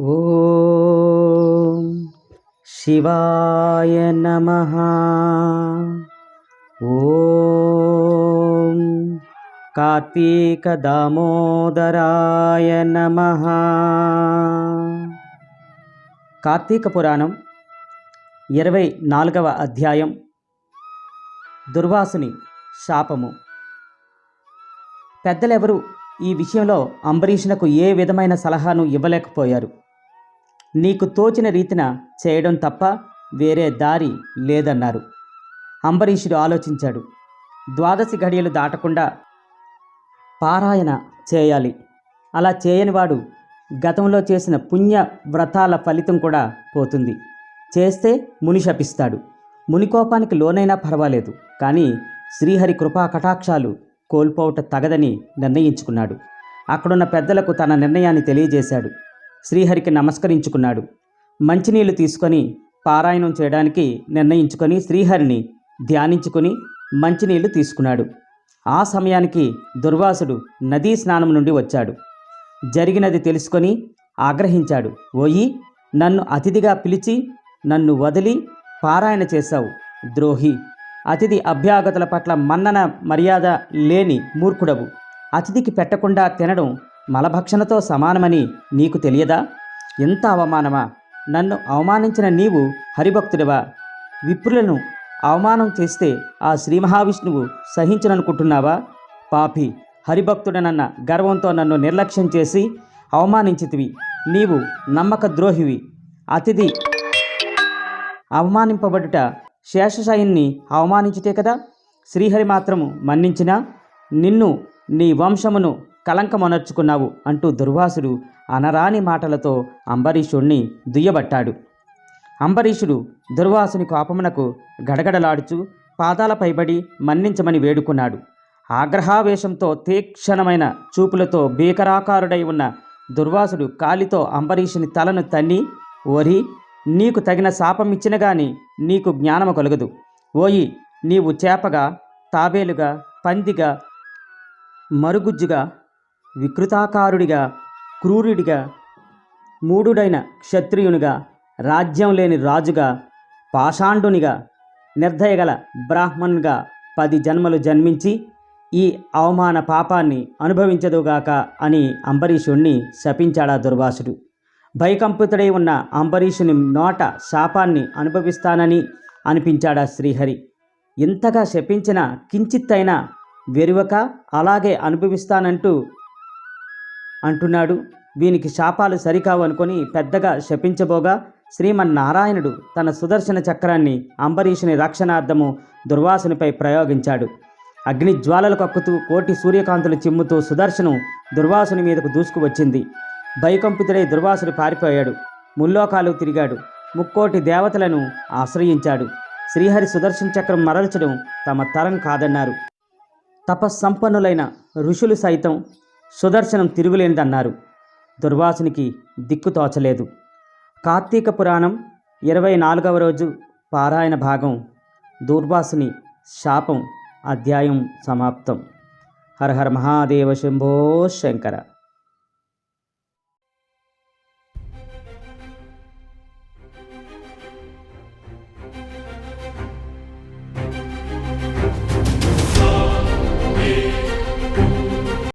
ఓం శివాయ నమ. ఓం కార్తీక దామోదరాయ నమ. కార్తీక పురాణం ఇరవై నాలుగవ అధ్యాయం. దుర్వాసుని శాపము. పెద్దలెవరూ ఈ విషయంలో అంబరీషునకు ఏ విధమైన సలహాను ఇవ్వలేకపోయారు. నీకు తోచిన రీతిన చేయడం తప్ప వేరే దారి లేదన్నారు. అంబరీషుడు ఆలోచించాడు. ద్వాదశి ఘడియలు దాటకుండా పారాయణ చేయాలి. అలా చేయనివాడు గతంలో చేసిన పుణ్య వ్రతాల ఫలితం కూడా పోతుంది. చేస్తే ముని శపిస్తాడు. మునికోపానికి లోనైనా పర్వాలేదు. కానీ శ్రీహరి కృపా కటాక్షాలు కోల్పోవట తగదని నిర్ణయించుకున్నాడు. అక్కడున్న పెద్దలకు తన నిర్ణయాన్ని తెలియజేశాడు. శ్రీహరికి నమస్కరించుకున్నాడు. మంచినీళ్ళు తీసుకొని పారాయణం చేయడానికి నిర్ణయించుకొని శ్రీహరిని ధ్యానించుకొని మంచినీళ్ళు తీసుకున్నాడు. ఆ సమయానికి దుర్వాసుడు నదీ స్నానం నుండి వచ్చాడు. జరిగినది తెలుసుకొని ఆగ్రహించాడు. ఓయి నన్ను అతిథిగా పిలిచి నన్ను వదిలి పారాయణ చేశావు ద్రోహి. అతిథి అభ్యాగతుల పట్ల మన్నన మర్యాద లేని మూర్ఖుడవు. అతిథికి పెట్టకుండా తినడం మలభక్షణతో సమానమని నీకు తెలియదా? ఎంత అవమానమా? నన్ను అవమానించిన నీవు హరిభక్తుడివా? విప్రులను అవమానం చేస్తే ఆ శ్రీ మహావిష్ణువు సహించననుకుంటున్నావా? పాపి హరిభక్తుడనన్న గర్వంతో నన్ను నిర్లక్ష్యం చేసి అవమానించితివి. నీవు నమ్మక ద్రోహివి. అతిథి అవమానింపబడుట శేషశాయిని అవమానించుటే కదా? శ్రీహరి మాత్రము మన్నించినా? నిన్ను నీ వంశమును కలంకమనర్చుకున్నావు అంటూ దుర్వాసుడు అనరాని మాటలతో అంబరీషుణ్ణి దుయ్యబట్టాడు. అంబరీషుడు దుర్వాసుని కోపమునకు గడగడలాడుచు పాదాలపైబడి మన్నించమని వేడుకున్నాడు. ఆగ్రహావేశంతో తీక్షణమైన చూపులతో భీకరాకారుడై ఉన్న దుర్వాసుడు కాలితో అంబరీషుని తలను తన్ని ఓరి నీకు తగిన శాపం ఇచ్చిన గాని నీకు జ్ఞానము కలగదు. ఓయి నీవు చేపగా తాబేలుగా పందిగా మరుగుజ్జుగా వికృతాకారుడిగా క్రూరుడిగా మూడుడైన క్షత్రియునిగా రాజ్యం లేని రాజుగా పాషాండునిగా నిర్దయగల బ్రాహ్మణునిగా పది జన్మలు జన్మించి ఈ అవమాన పాపాన్ని అనుభవించదుగాక అని అంబరీషుణ్ణి శపించాడా దుర్వాసుడు. భయకంపితుడై ఉన్న అంబరీషుని నోట శాపాన్ని అనుభవిస్తానని అనిపించాడా శ్రీహరి. ఇంతగా శపించిన కించిత్తైనా వెరువక అలాగే అనుభవిస్తానంటూ అంటున్నాడు. వీనికి శాపాలు సరికావు అనుకొని పెద్దగా శపించబోగా శ్రీమన్నారాయణుడు తన సుదర్శన చక్రాన్ని అంబరీషుని రక్షణార్థము దుర్వాసునిపై ప్రయోగించాడు. అగ్ని జ్వాలలు కక్కుతూ కోటి సూర్యకాంతులు చిమ్ముతూ సుదర్శనం దుర్వాసుని మీదకు దూసుకువచ్చింది. భయకంపితుడై దుర్వాసుడు పారిపోయాడు. ముల్లోకాలు తిరిగాడు. ముక్కోటి దేవతలను ఆశ్రయించాడు. శ్రీహరి సుదర్శన చక్రం మరల్చడం తమ తరం కాదన్నారు. తపస్సంపన్నులైన ఋషులు సైతం సుదర్శనం తిరుగులేనిదన్నారు. దుర్వాసునికి దిక్కు తోచలేదు. కార్తీక పురాణం ఇరవై నాలుగవ రోజు పారాయణ భాగం. దుర్వాసుని శాపం అధ్యాయం సమాప్తం. హర హర మహాదేవ శంభో శంకర.